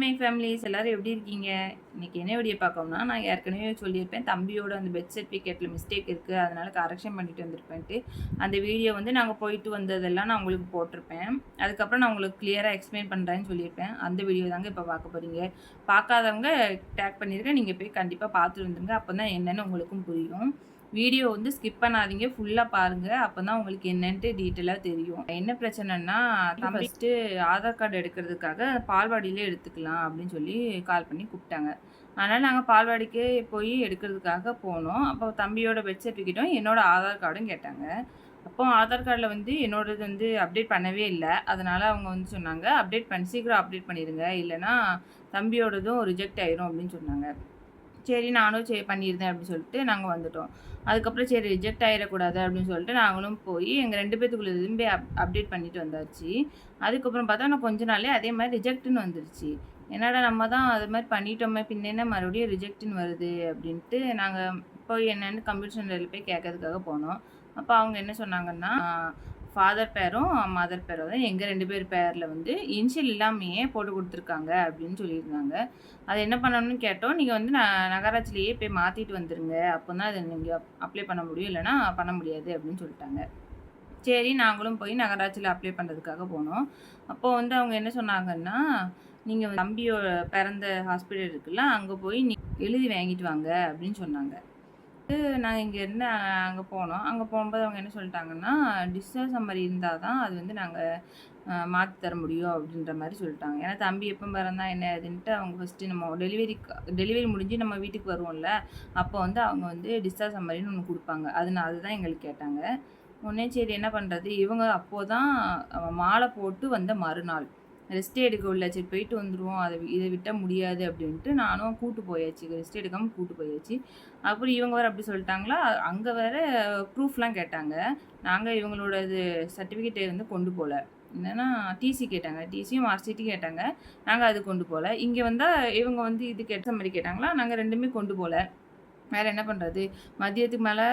My families எல்லாரும் எப்படி இருக்கீங்க? இன்னைக்கு என்ன வீடியோ பார்க்கணும்னா நான் ஏற்கனவே சொல்லியிருப்பேன் தம்பியோட அந்த பெட் சர்டிஃபிகேட்டில் மிஸ்டேக் இருக்குது அதனால கரெக்ஷன் பண்ணிட்டு வந்திருப்பேன்ட்டு. அந்த வீடியோ வந்து நாங்கள் போயிட்டு வந்ததெல்லாம் நான் உங்களுக்கு போட்டிருப்பேன். அதுக்கப்புறம் நான் உங்களுக்கு கிளியராக எக்ஸ்பிளைன் பண்ணுறேன்னு சொல்லியிருப்பேன். அந்த வீடியோ தாங்க இப்போ பார்க்க போகிறீங்க பார்க்காதவங்க டேக் பண்ணியிருக்கேன் நீங்கள் போய் கண்டிப்பாக பார்த்துட்டு வந்துருங்க. அப்போ தான் என்னென்னு உங்களுக்கும் புரியும். வீடியோ வந்து ஸ்கிப் பண்ணாதீங்க. ஃபுல்லாக பாருங்கள் அப்போ தான் உங்களுக்கு என்னன்ட்டு டீட்டெயிலாக தெரியும். என்ன பிரச்சனைனா ஃபஸ்ட்டு ஆதார் கார்டு எடுக்கிறதுக்காக பால்வாடியிலே எடுத்துக்கலாம் அப்படின்னு சொல்லி கால் பண்ணி கூப்பிட்டாங்க. அதனால் நாங்கள் பால்வாடிக்கு போய் எடுக்கிறதுக்காக போனோம். அப்போ தம்பியோட பெட் சர்டிஃபிகேட்டும் என்னோட ஆதார் கார்டும் கேட்டாங்க. அப்போ ஆதார் கார்டில் வந்து என்னோடது வந்து அப்டேட் பண்ணவே இல்லை. அதனால் அவங்க வந்து சொன்னாங்க அப்டேட் பண்ணி சீக்கிரம் அப்டேட் பண்ணிடுங்க இல்லைனா தம்பியோடதும் ரிஜெக்ட் ஆயிரும் அப்படின்னு சொன்னாங்க. சரி நானும் சரி பண்ணியிருந்தேன் அப்படின்னு சொல்லிட்டு நாங்கள் வந்துட்டோம். அதுக்கப்புறம் சரி ரிஜெக்ட் ஆகிடக்கூடாது அப்படின்னு சொல்லிட்டு நாங்களும் போய் எங்கள் ரெண்டு பேத்துக்குள்ள திரும்பி அப் அப்டேட் பண்ணிட்டு வந்தாச்சு. அதுக்கப்புறம் பார்த்தா நான் கொஞ்ச நாளே அதே மாதிரி ரிஜெக்ட்னு வந்துருச்சு. என்னடா நம்ம தான் அது மாதிரி பண்ணிட்டோமே பின்னே மறுபடியும் ரிஜெக்ட்னு வருது அப்படின்ட்டு நாங்கள் போய் என்னென்னு கம்ப்யூட்டர் சென்டரில் போய் கேட்கறதுக்காக போனோம். அப்போ அவங்க என்ன சொன்னாங்கன்னா ஃபாதர் பேரும் மதர் பேரும் தான் எங்கள் ரெண்டு பேர் பேரில் வந்து இன்ஷியல் இல்லாமையே போட்டு கொடுத்துருக்காங்க அப்படின்னு சொல்லியிருந்தாங்க. அதை என்ன பண்ணணும்னு கேட்டோம். நீங்கள் வந்து நான் நகராட்சியிலேயே போய் மாற்றிட்டு வந்துடுங்க அப்போ தான் அதை நீங்கள் அப்ளை பண்ண முடியும். இல்லைனா பண்ண முடியாது அப்படின்னு சொல்லிட்டாங்க. சரி நாங்களும் போய் நகராட்சியில் அப்ளை பண்ணுறதுக்காக போனோம். அப்போது வந்து அவங்க என்ன சொன்னாங்கன்னா நீங்கள் தம்பியோட பிறந்த ஹாஸ்பிட்டல் இருக்குல்ல அங்கே போய் நீ எழுதி வாங்கிட்டு வாங்க அப்படின்னு சொன்னாங்க. நாங்கள் இங்கேருந்து அங்கே போனோம். அங்கே போகும்போது அவங்க என்ன சொல்லிட்டாங்கன்னா டிஸ்சார்ஜ் சம்மரி இருந்தால் தான் அது வந்து நாங்கள் மாற்றி தர முடியும் அப்படின்ற மாதிரி சொல்லிட்டாங்க. ஏன்னா தம்பி எப்போ பிறந்தா என்ன அதுன்ட்டு அவங்க ஃபஸ்ட்டு நம்ம டெலிவரி டெலிவரி முடிஞ்சு நம்ம வீட்டுக்கு வருவோம்ல அப்போ வந்து அவங்க வந்து டிஸ்சார்ஜ் சம்மரின்னு ஒன்று கொடுப்பாங்க. அதனால அதுதான் எங்களுக்கு கேட்டாங்க. உடனே சரி என்ன பண்ணுறது இவங்க அப்போது தான் மாலை போட்டு வந்த மறுநாள். ரெஸ்ட் எடுக்க உள்ள சரி போயிட்டு வந்துடுவோம் அதை இதை விட்டால் முடியாது அப்படின்ட்டு நானும் கூட்டு போயாச்சு. ரெஸ்ட் எடுக்காமல் கூட்டு போயாச்சு. அப்புறம் இவங்க வேறு அப்படி சொல்லிட்டாங்களா? அங்கே வேறு ப்ரூஃப்லாம் கேட்டாங்க. நாங்கள் இவங்களோட இது சர்டிஃபிகேட்டை வந்து கொண்டு போகல என்னென்னா டிசி கேட்டாங்க. டிசியும் மார்க்ஷீட்டும் கேட்டாங்க. நாங்கள் அது கொண்டு போகல இங்கே வந்தால் இவங்க வந்து இது கேட்ட மாதிரி கேட்டாங்களா? நாங்கள் ரெண்டுமே கொண்டு போகல வேறு என்ன பண்ணுறது மதியத்துக்கு மேலே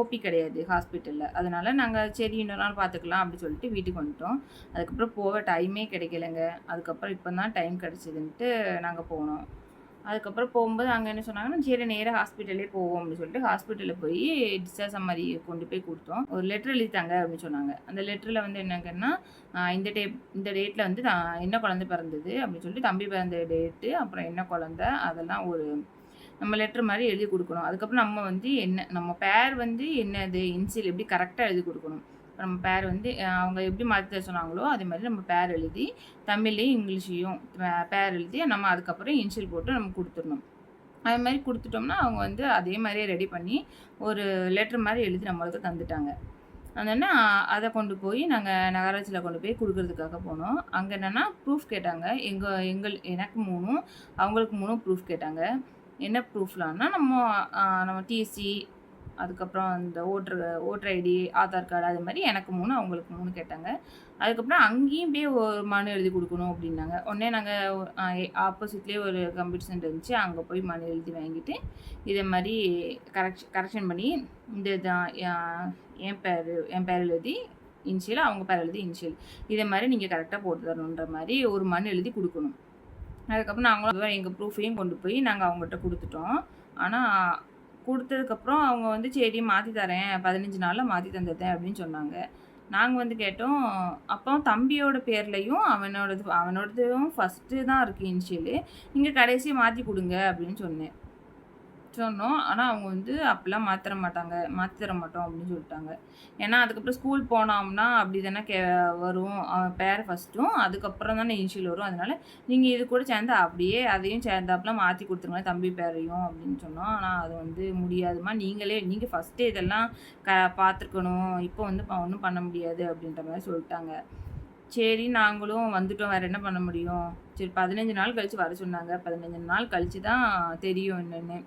ஓபி கிடையாது ஹாஸ்பிட்டலில். அதனால் நாங்கள் சரி இன்னொரு நாள் பார்த்துக்கலாம் அப்படின்னு சொல்லிட்டு வீட்டுக்கு வந்துட்டோம். அதுக்கப்புறம் போக டைமே கிடைக்கலங்க. அதுக்கப்புறம் இப்போ தான் டைம் கிடச்சிதுன்ட்டு நாங்கள் போனோம். அதுக்கப்புறம் போகும்போது அங்கே என்ன சொன்னாங்கன்னா சரி நேராக ஹாஸ்பிட்டலே போவோம் அப்படின்னு சொல்லிட்டு ஹாஸ்பிட்டலில் போய் டிஸ்சார்ஜ் மாதிரி கொண்டு போய் கொடுத்தோம். ஒரு லெட்டர் எழுதித்தாங்க அப்படின்னு சொன்னாங்க. அந்த லெட்டரில் வந்து என்னங்கன்னா இந்த டே இந்த டேட்டில் வந்து என்ன குழந்தை பிறந்தது அப்படின்னு சொல்லிட்டு தம்பி பிறந்த டேட்டு அப்புறம் என்ன குழந்த அதெல்லாம் ஒரு நம்ம லெட்ரு மாதிரி எழுதி கொடுக்கணும். அதுக்கப்புறம் நம்ம வந்து என்ன நம்ம பேர் வந்து என்னது இன்சியல் எப்படி கரெக்டாக எழுதி கொடுக்கணும். நம்ம பேர் வந்து அவங்க எப்படி மாற்றி சொன்னாங்களோ அதே மாதிரி நம்ம பேர் எழுதி தமிழ்லேயும் இங்கிலீஷையும் பேர் எழுதி நம்ம அதுக்கப்புறம் இன்சியல் போட்டு நம்ம கொடுத்துடணும். அது மாதிரி கொடுத்துட்டோம்னா அவங்க வந்து அதே மாதிரியே ரெடி பண்ணி ஒரு லெட்ரு மாதிரி எழுதி நம்மளுக்கு தந்துட்டாங்க. அதனால் அதை கொண்டு போய் நாங்கள் நகராட்சியில் கொண்டு போய் கொடுக்கறதுக்காக போனோம். அங்கே என்னென்னா ப்ரூஃப் கேட்டாங்க. எங்கள் எங்கள் எனக்கு மூணும் அவங்களுக்கு மூணும் ப்ரூஃப் கேட்டாங்க. என்ன ப்ரூஃப்லான்னா நம்ம நம்ம டிசி அதுக்கப்புறம் இந்த voter voter ID Aadhaar card அது மாதிரி எனக்கு மூணு அவங்களுக்கு மூணு கேட்டாங்க. அதுக்கப்புறம் அங்கேயும் போய் ஒரு மனு எழுதி கொடுக்கணும் அப்படின்னாங்க. உடனே நாங்கள் ஆப்போசிட்லேயே ஒரு கம்ப்யூட்டர் சென்டர் இருந்துச்சு. அங்கே போய் மனு எழுதி வாங்கிட்டு இதை மாதிரி கரெக்ஷன் கரெக்ஷன் பண்ணி இந்த இதான் என் பேர் என் பேர் எழுதி இன்ஷியல் அவங்க பேர் எழுதி இன்ஷியல் இதை மாதிரி நீங்கள் கரெக்டாக போட்டு தரணுன்ற மாதிரி ஒரு மனு எழுதி கொடுக்கணும். அதுக்கப்புறம் நாங்களும் எங்கள் ப்ரூஃபையும் கொண்டு போய் நாங்கள் அவங்ககிட்ட கொடுத்துட்டோம். ஆனால் கொடுத்ததுக்கப்புறம் அவங்க வந்து சரி மாற்றி தரேன். பதினஞ்சு நாளில் மாற்றி தந்துட்டேன் அப்படின்னு சொன்னாங்க. நாங்கள் வந்து கேட்டோம். அப்போ தம்பியோட பேர்லையும் அவனோடது அவனோடதும் ஃபஸ்ட்டு தான் இருக்குது இனிஷியலு நீங்கள் கடைசியை மாற்றி கொடுங்க அப்படின்னு சொன்னேன். சொன்னோம். ஆனால் அவங்க வந்து அப்படிலாம் மாற்ற மாட்டாங்க. மாற்றி தர மாட்டோம் அப்படின்னு சொல்லிட்டாங்க. ஏன்னா அதுக்கப்புறம் ஸ்கூல் போனோம்னா அப்படி தானே கே வரும். பேர் ஃபஸ்ட்டும் அதுக்கப்புறம் தானே இனிஷியல் வரும். அதனால் நீங்கள் இது கூட சேர்ந்து அப்படியே அதையும் சேர்ந்தாப்புலாம் மாற்றி கொடுத்துருங்க தம்பி பேரையும் அப்படின்னு சொன்னோம். ஆனால் அது வந்து முடியாதுமா நீங்களே நீங்கள் ஃபஸ்ட்டு இதெல்லாம் க பார்த்துருக்கணும். இப்போ வந்து ஒன்றும் பண்ண முடியாது அப்படின்ற மாதிரி சொல்லிட்டாங்க. சரி நாங்களும் வந்துட்டோம். வேறு என்ன பண்ண முடியும்? சரி பதினஞ்சு நாள் கழித்து வர சொன்னாங்க. பதினஞ்சு நாள் கழித்து தான் தெரியும் என்னென்னு.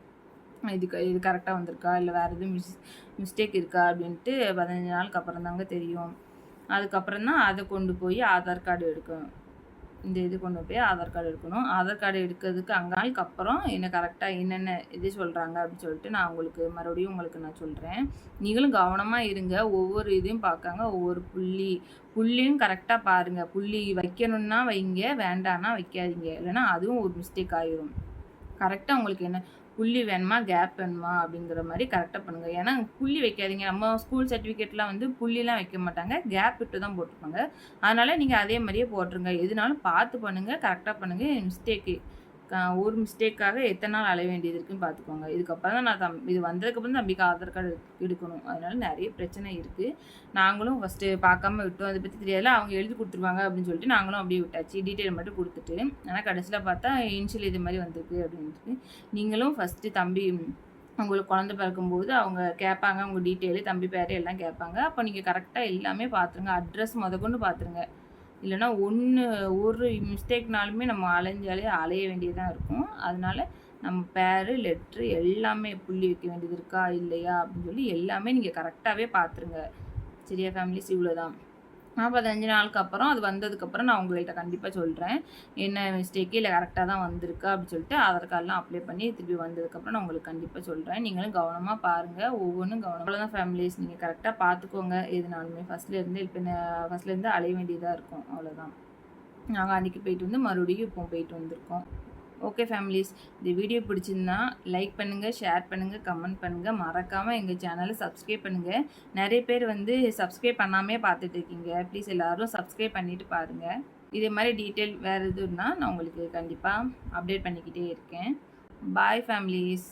இது இது கரெக்டாக வந்திருக்கா? இல்லை வேறு எதுவும் மிஸ் மிஸ்டேக் இருக்கா? அப்படின்ட்டு பதினஞ்சு நாளுக்கு அப்புறம் தாங்க தெரியும். அதுக்கப்புறம் தான் அதை கொண்டு போய் ஆதார் கார்டு எடுக்கணும். இந்த இது கொண்டு போய் ஆதார் கார்டு எடுக்கணும். ஆதார் கார்டு எடுக்கிறதுக்கு அங்கே நாளுக்கு அப்புறம் என்ன கரெக்டாக என்னென்ன இது சொல்கிறாங்க அப்படின்னு சொல்லிட்டு நான் உங்களுக்கு மறுபடியும் உங்களுக்கு நான் சொல்கிறேன் நீங்களும் கவனமாக இருங்க. ஒவ்வொரு இதையும் பார்க்காங்க ஒவ்வொரு புள்ளி புள்ளியும் கரெக்டாக பாருங்கள் புள்ளி வைக்கணும்னா வைங்க வேண்டான்னா வைக்காதீங்க. இல்லைன்னா அதுவும் ஒரு மிஸ்டேக் ஆயிரும். கரெக்டாக உங்களுக்கு என்ன புள்ளி வேணுமா கேப் வேணுமா அப்படிங்கிற மாதிரி கரெக்டாக பண்ணுங்கள் ஏன்னா புள்ளி வைக்காதீங்க. நம்ம ஸ்கூல் சர்டிஃபிகேட்லாம் வந்து புள்ளிலாம் வைக்க மாட்டாங்க. கேப் விட்டு தான் போட்டிருப்பாங்க. அதனால் நீங்கள் அதே மாதிரியே போட்டுருங்க. எதுனாலும் பார்த்து பண்ணுங்கள் கரெக்டாக பண்ணுங்கள் மிஸ்டேக்கு ஒரு மிஸ்டேக்காக எத்தனை நாள் அலைய வேண்டியது இருக்குன்னு பார்த்துக்கோங்க. இதுக்கப்புறம் தான் நான் தம் இது வந்ததுக்கப்புறம் தம்பிக்கு ஆதார் கார்டு எடுக்கணும். அதனால நிறைய பிரச்சனை இருக்குது நாங்களும் ஃபஸ்ட்டு பார்க்காம விட்டோம். அதை பற்றி தெரியாதுல அவங்க எழுதி கொடுத்துருவாங்க அப்படின்னு சொல்லிட்டு நாங்களும் அப்படியே விட்டாச்சு. டீட்டெயில் மட்டும் கொடுத்துட்டு ஆனால் கடைசியில் பார்த்தா இன்ஷியல் இது மாதிரி வந்திருக்கு அப்படின்ட்டு. நீங்களும் ஃபஸ்ட்டு தம்பி உங்களுக்கு குழந்த பிறக்கும்போது அவங்க கேட்பாங்க உங்கள் டீட்டெயிலு தம்பி பேர் எல்லாம் கேட்பாங்க. அப்போ நீங்கள் கரெக்டாக எல்லாமே பார்த்துருங்க. அட்ரஸ் முத கொண்டு பார்த்துருங்க. இல்லைன்னா ஒன்று ஒரு மிஸ்டேக்னாலுமே நம்ம அலைஞ்சாலே அலைய வேண்டியதாக இருக்கும். அதனால நம்ம பேர் லெட்ரு எல்லாமே புள்ளி வைக்க வேண்டியது இருக்கா இல்லையா அப்படின்னு சொல்லி எல்லாமே நீங்கள் கரெக்டாகவே பார்த்துருங்க சரியா ஃபேமிலிஸ் இவ்வளோ தான் பதினஞ்சு நாளுக்கு அப்புறம் அது வந்ததுக்கப்புறம் நான் உங்கள்கிட்ட கண்டிப்பாக சொல்கிறேன் என்ன மிஸ்டேக்கு இல்லை கரெக்டாக தான் வந்திருக்கா அப்படின்னு சொல்லிட்டு ஆதார் கார்டெலாம் அப்ளை பண்ணி திருப்பி வந்ததுக்கப்புறம் நான் உங்களுக்கு கண்டிப்பாக சொல்கிறேன் நீங்களும் கவனமாக பாருங்கள் ஒவ்வொன்றும் கவனம். தான் ஃபேமிலிஸ் நீங்கள் கரெக்டாக பார்த்துக்கோங்க. எதுனாலுமே ஃபஸ்ட்லேருந்து இப்போ ஃபஸ்ட்லேருந்து அலைய வேண்டியதாக இருக்கும். அவ்வளோதான் நாங்கள் அன்றைக்கி போயிட்டு வந்து மறுபடியும் இப்போ போயிட்டு வந்திருக்கோம். ஓகே ஃபேமிலிஸ் இந்த வீடியோ பிடிச்சிருந்தா லைக் பண்ணுங்கள் ஷேர் பண்ணுங்கள் கமெண்ட் பண்ணுங்கள் மறக்காமல் எங்கள் சேனலை சப்ஸ்கிரைப் பண்ணுங்கள் நிறைய பேர் வந்து சப்ஸ்கிரைப் பண்ணாமே பார்த்துட்டு இருக்கீங்க. ப்ளீஸ் எல்லோரும் சப்ஸ்கிரைப் பண்ணிவிட்டு பாருங்கள் இதே மாதிரி டீட்டெயில் வேறு எதுனா நான் உங்களுக்கு கண்டிப்பாக அப்டேட் பண்ணிக்கிட்டே இருக்கேன். பாய் ஃபேமிலிஸ்